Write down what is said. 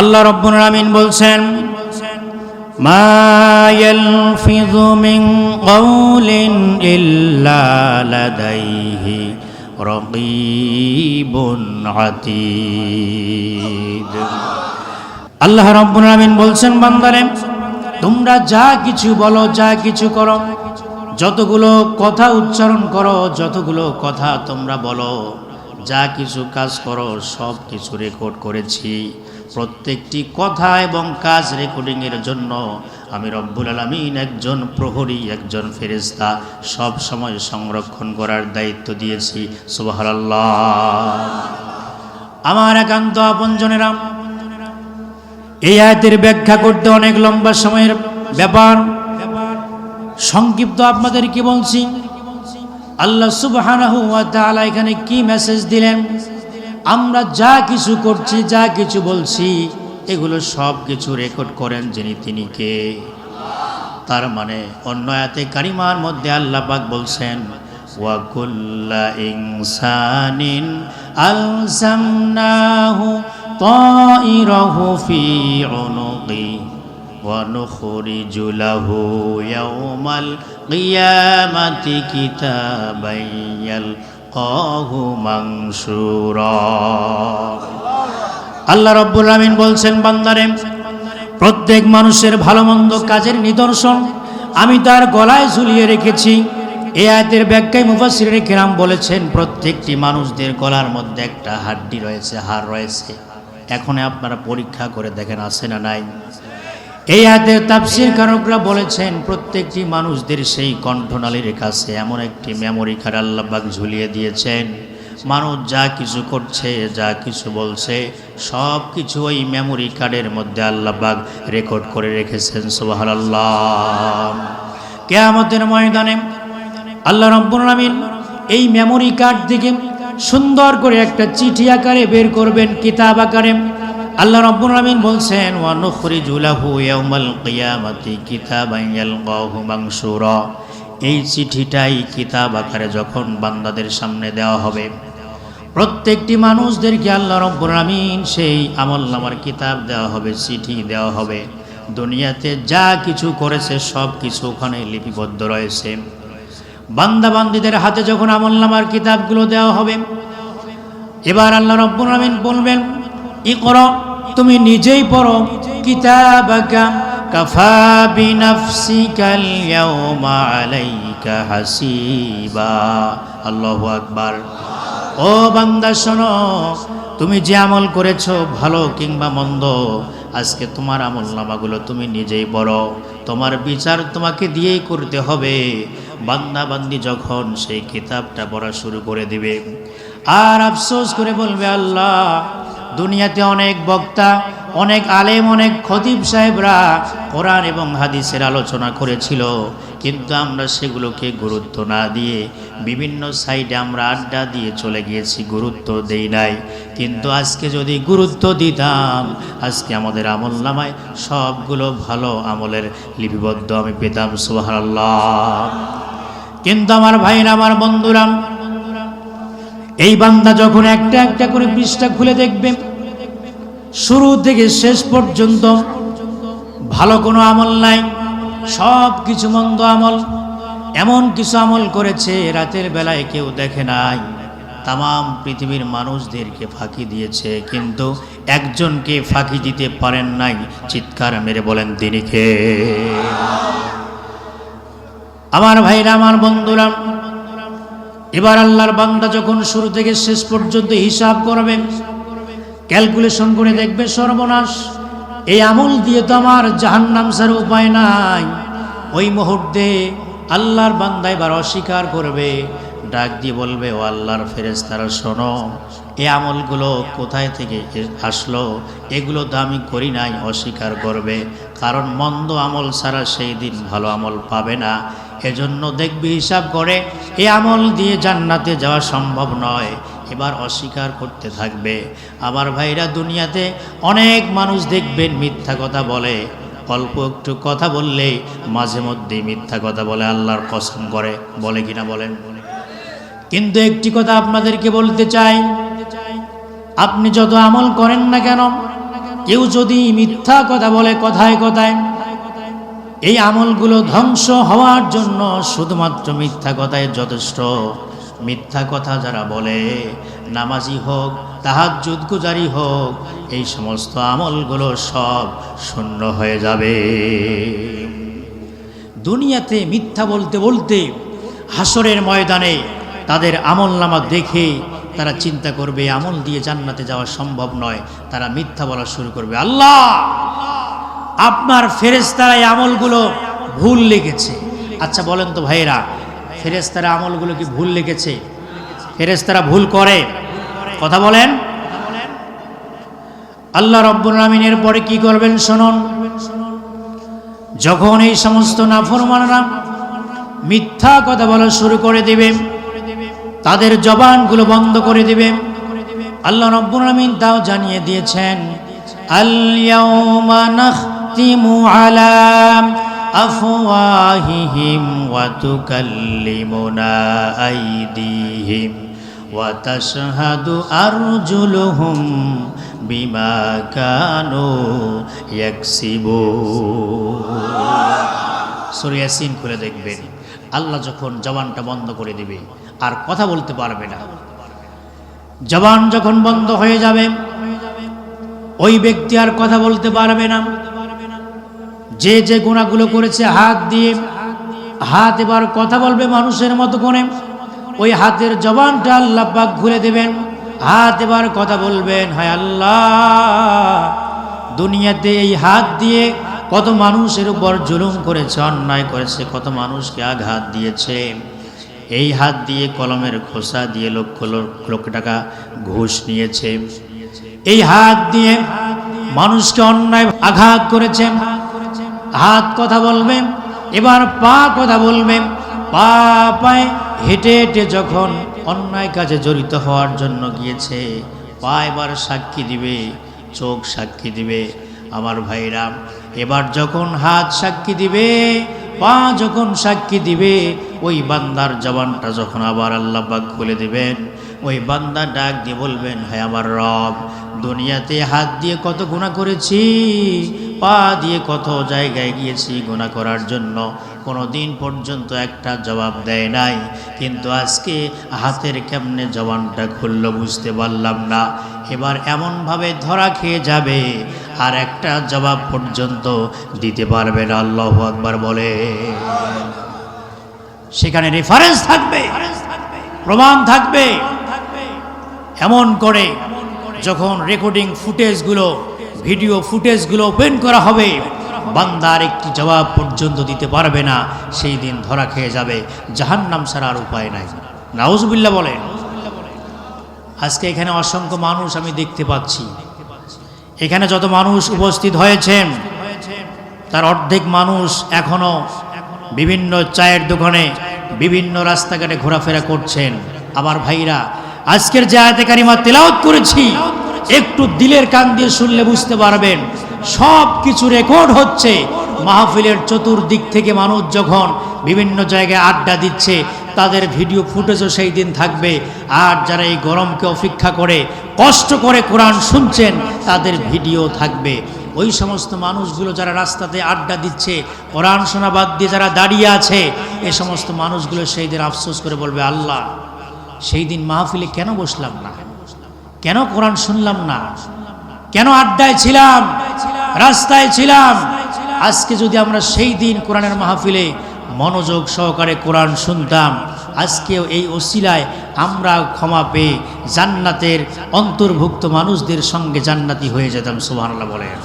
আল্লাহ রব্বুল আমিন বলছেন, মা ইয়ালফিযু মিন কাউলিন ইল্লা লাদাইহি রাকীবুন আতীদ। আল্লাহ রব্বুল আমিন বলছেন, বান্দারে, তোমরা যা কিছু বলো, যা কিছু করো, যতগুলো কথা উচ্চারণ করো, যতগুলো কথা তোমরা বলো, যা কিছু কাজ করো, সব কিছু রেকর্ড করেছি। প্রত্যেকটি কথা এবং কাজ রেকর্ডিংয়ের জন্য আমি রব্বুল আলমিন একজন প্রহরী, একজন ফেরেস্তা সব সময় সংরক্ষণ করার দায়িত্ব দিয়েছি। সুবহানাল্লাহ। আমার একান্ত আপনজনেরা এই আয়াতের ব্যাখ্যা করতে অনেক লম্বা সময়ের ব্যাপার। সংক্ষিপ্ত আপনাদেরকে বলছি, আল্লাহ তাআলা এখানে কি মেসেজ দিলেন? আমরা যা কিছু করছি যা কিছু বলছি এগুলো সব কিছু রেকর্ড করেন যিনি তিনি কে তার মানে অন্য আয়াতে কারিমার মধ্যে আল্লাহ পাক বলছেন ওয়া কুল্লা ইনসানিন আলজামনাহু তাইরাহু ফি উনুকি ونخرج له يوم القيامة كتابا আল্লাহ রব্বুল আমিন বলছেন, বান্দারে, প্রত্যেক মানুষের ভালো মন্দ কাজের নিদর্শন আমি তার গলায় ঝুলিয়ে রেখেছি। এ আয়াতের ব্যাখ্যায় মুফাসিরের কেরাম বলেছেন, প্রত্যেকটি মানুষদের গলার মধ্যে একটা হাড্ডি রয়েছে হার রয়েছে। এখন আপনারা পরীক্ষা করে দেখেন, আছে না নাই? এই আয়াতের তাফসির কারকরা বলেছেন, প্রত্যেকটি মানুষদের সেই কণ্ঠনালীর কাছে এমন একটি মেমোরি কার্ড আল্লাহবাক ঝুলিয়ে দিয়েছেন। মানুষ যা কিছু করছে, যা কিছু বলছে, সব কিছু ওই মেমোরি কার্ডের মধ্যে আল্লাহবাক রেকর্ড করে রেখেছেন সুবাহ আল্লাহ কেয়ামতের ময়দানে আল্লাহ রব্বুল এই মেমোরি কার্ড থেকে সুন্দর করে একটা চিঠি আকারে বের করবেন, কিতাব আকারে। আল্লাহ রব্বুল আমিন বলছেন, ওয়া নুখরিজু লাহু ইয়াউমাল কিয়ামাতি কিতাবান ইয়ালকাহু মানশুরা এই চিঠিটাই কিতাব আকারে যখন বান্দাদের সামনে দেওয়া হবে, প্রত্যেকটি মানুষদেরকে আল্লাহ রব্বুল আমিন সেই আমল নামার কিতাব দেওয়া হবে, চিঠি দেওয়া হবে। দুনিয়াতে যা কিছু করেছে, সব কিছু ওখানে লিপিবদ্ধ রয়েছে। বান্দা বান্দিদের হাতে যখন আমল নামার কিতাবগুলো দেওয়া হবে, এবার আল্লাহ রব্বুল আমিন বলবেন ই করো তুমি নিজেই পড়ো। কিতাবাকা কাফা বিনাফসিকাল ইয়াউমা আলাইকা হাসিবা। আল্লাহু আকবার। ও বান্দা, শোনো, তুমি যে আমল করেছ ভালো কিংবা মন্দ, আজকে তোমার আমল নামাগুলো তুমি নিজেই পড়ো। তোমার বিচার তোমাকে দিয়েই করতে হবে। বান্দা, বান্দি যখন সেই কিতাবটা পড়া শুরু করে দিবে। আর আফসোস করে বলবে, আল্লাহ দুনিয়াতে অনেক বক্তা, অনেক আলেম, অনেক খতিব সাহেবরা কোরআন এবং হাদিসের আলোচনা করেছিল। কিন্তু আমরা সেগুলোকে গুরুত্ব না দিয়ে বিভিন্ন সাইডে আমরা আড্ডা দিয়ে চলে গিয়েছি, গুরুত্ব দেই নাই। কিন্তু আজকে যদি গুরুত্ব দিতাম, আজকে আমাদের আমল নামায় সবগুলো ভালো আমলের লিপিবদ্ধ আমি পেতাম, সুবহানাল্লাহ। কিন্তু আমার ভাইরা আমার বন্ধুরা এই বান্দা যখন একটা একটা করে পৃষ্ঠা খুলে দেখবে, শুরু থেকে শেষ পর্যন্ত ভালো কোনো আমল নাই, সব কিছু মন্দ আমল, এমন কিছু আমল করেছে রাতের বেলায় কেউ দেখে নাই। তাম পৃথিবীর মানুষদেরকে ফাঁকি দিয়েছে, কিন্তু একজনকে ফাঁকি দিতে পারেন নাই, চিৎকার মেরে বলেন, তিনি কে? আমার ভাইরা, আমার বন্ধুরা এবার আল্লাহর বান্দা যখন শুরু থেকে শেষ পর্যন্ত হিসাব করবে ক্যালকুলেশন করে দেখবে সর্বনাশ। এই আমল দিয়ে তো আমার জাহান্নাম সার উপায় নাই। ওই মুহূর্তে আল্লাহর বান্দা এবার অস্বীকার করবে, ডাক দিয়ে বলবে, ও আল্লাহর ফেরেস্তারা শোনো, এই আমলগুলো কোথায় থেকে আসলো? এগুলো তো আমি করি নাই। অস্বীকার করবে, কারণ মন্দ আমল ছাড়া সেই দিন ভালো আমল পাবে না। এজন্য দেখবি হিসাব করে, এ আমল দিয়ে জান্নাতে যাওয়া সম্ভব নয়। এবার অস্বীকার করতে থাকবে। আমার ভাইরা দুনিয়াতে অনেক মানুষ দেখবেন মিথ্যা কথা বলে। অল্প একটু কথা বললে মাঝে মধ্যেই মিথ্যা কথা বলে, আল্লাহর কসম করে। বলে কিনা বলেন? কিন্তু একটি কথা আপনাদেরকে বলতে চাই। আপনি যত আমল করেন না কেন, কেউ যদি মিথ্যা কথা বলে কথায় কথায় এই আমলগুলো ধ্বংস হওয়ার জন্য শুধুমাত্র মিথ্যা কথায় যথেষ্ট। মিথ্যা কথা যারা বলে, নামাজি হোক, তাহাজ্জুদ গুজারি হোক, এই সমস্ত আমলগুলো সব শূন্য হয়ে যাবে। দুনিয়াতে মিথ্যা বলতে বলতে হাসরের ময়দানে তাদের আমল নামা দেখে তারা চিন্তা করবে, আমল দিয়ে জান্নাতে যাওয়া সম্ভব নয়। তারা মিথ্যা বলা শুরু করবে। আল্লাহ! আপনার ফেরেস্তারা এই আমলগুলো ভুল লিখেছে। আচ্ছা বলেন তো ভাইরা ফেরেস্তারা আমলগুলো কি ভুল লিখেছে? ফেরেস্তারা ভুল করে? কথা বলেন। আল্লাহ রব্বুল পরে কি করবেন শুনুন। যখন এই সমস্ত নাফরমানরা মিথ্যা কথা বলা শুরু করে দেবে, তাদের জবানগুলো বন্ধ করে দেবে, আল্লাহ রব্বুল তাও জানিয়ে দিয়েছেন আল-ইয়াওমা নাখতিমু আলা আফওয়াহিহিম ওয়া তুকাল্লিমুনা আইদিহিম ওয়া তাশহাদু আরজুলুহুম বিমা কানু ইয়াকসিবুন সূরা ইয়াসিন খুলে দেখবেন। আল্লাহ যখন জবানটা বন্ধ করে দিবে, আর কথা বলতে পারবে না। জবান যখন বন্ধ হয়ে যাবে, ওই ব্যক্তি আর কথা বলতে পারবে না। যে যে গুণাগুলো করেছে, হাত দিয়ে, হাত এবার কথা বলবে মানুষের মতো করে। ওই হাতের জবানটা আল্লাহ পাক ঘুরে দেবেন। হাত এবার কথা বলবেন, হায় আল্লাহ, দুনিয়াতে এই হাত দিয়ে কত মানুষের উপর জুলুম করেছে, অন্যায় করেছে, কত মানুষকে আঘাত দিয়েছে। এই হাত দিয়ে কলমের খোসা দিয়ে লক্ষ লক্ষ লক্ষ টাকা ঘুষ নিয়েছে। এই হাত দিয়ে মানুষকে অন্যায় আঘাত করেছে। হাত কথা বলবে এবার পা কথা বলবে পা পায়ে হেঁটে হেঁটে যখন অন্যায় কাজে জড়িত হওয়ার জন্য গিয়েছে, পা এবার সাক্ষী দিবে, চোখ সাক্ষী দিবে। আমার ভাইরা, এবার যখন হাত সাক্ষী দিবে, পা যখন সাক্ষী দিবে, ওই বান্দার জবানটা যখন আবার আল্লাহ পাক খুলে দিবেন, ওই বান্দা ডাক দিয়ে বলবেন হ্যাঁ আমার রব, দুনিয়াতে হাত দিয়ে কত গুণা করেছি পা দিয়ে কত জায়গায় গিয়েছি গুণা করার জন্য কোনো দিন পর্যন্ত একটা জবাব দেয় নাই। কিন্তু আজকে হাতের কেমনে জবানটা খুলল বুঝতে পারলাম না। এবার এমনভাবে ধরা খেয়ে যাবে, আর একটা জবাব পর্যন্ত দিতে পারবে না। আল্লাহ আকবার বলে। সেখানে রেফারেন্স থাকবে, প্রমাণ থাকবে। এমন করে যখন রেকর্ডিং ফুটেজগুলো ভিডিও ফুটেজগুলো ওপেন করা হবে। বান্দার একটি জবাব পর্যন্ত দিতে পারবে না, সেই দিন ধরা খেয়ে যাবে। জাহান্নাম ছাড়া আর উপায় নাই। নাউজবিল্লা বলেন, আজকে এখানে অসংখ্য মানুষ আমি দেখতে পাচ্ছি। এখানে যত মানুষ উপস্থিত হয়েছেন, তার অর্ধেক মানুষ এখনও বিভিন্ন চায়ের দোকানে, বিভিন্ন রাস্তাঘাটে ঘোরাফেরা করছেন। আমার ভাইরা, আজকের যে আয়াতে কারিমা তেলাওয়াত করেছি একটু দিলের কান দিয়ে শুনলে বুঝতে পারবেন, সব কিছু রেকর্ড হচ্ছে। মাহফিলের চতুর্দিক থেকে মানুষ যখন বিভিন্ন জায়গায় আড্ডা দিচ্ছে, তাদের ভিডিও ফুটেজও সেই দিন থাকবে। আর যারা এই গরমকে অপেক্ষা করে, কষ্ট করে কোরআন শুনছেন, তাদের ভিডিও থাকবে। ওই সমস্ত মানুষগুলো যারা রাস্তাতে আড্ডা দিচ্ছে, কোরআন শোনা বাদ দিয়ে যারা দাঁড়িয়ে আছে, এ সমস্ত মানুষগুলো সেই দিন আফসোস করে বলবে, আল্লাহ, সেই দিন মাহফিলে কেন বসলাম না? কেন কোরআন শুনলাম না? কেন আড্ডায় ছিলাম? রাস্তায় ছিলাম? আজকে যদি আমরা সেই দিন কোরআনের মাহফিলে মনোযোগ সহকারে কোরআন শুনতাম, আজকেও এই ওসিলায় আমরা ক্ষমা পেয়ে জান্নাতের অন্তর্ভুক্ত মানুষদের সঙ্গে জান্নাতি হয়ে যেতাম, সুবহানাল্লাহ বলেন।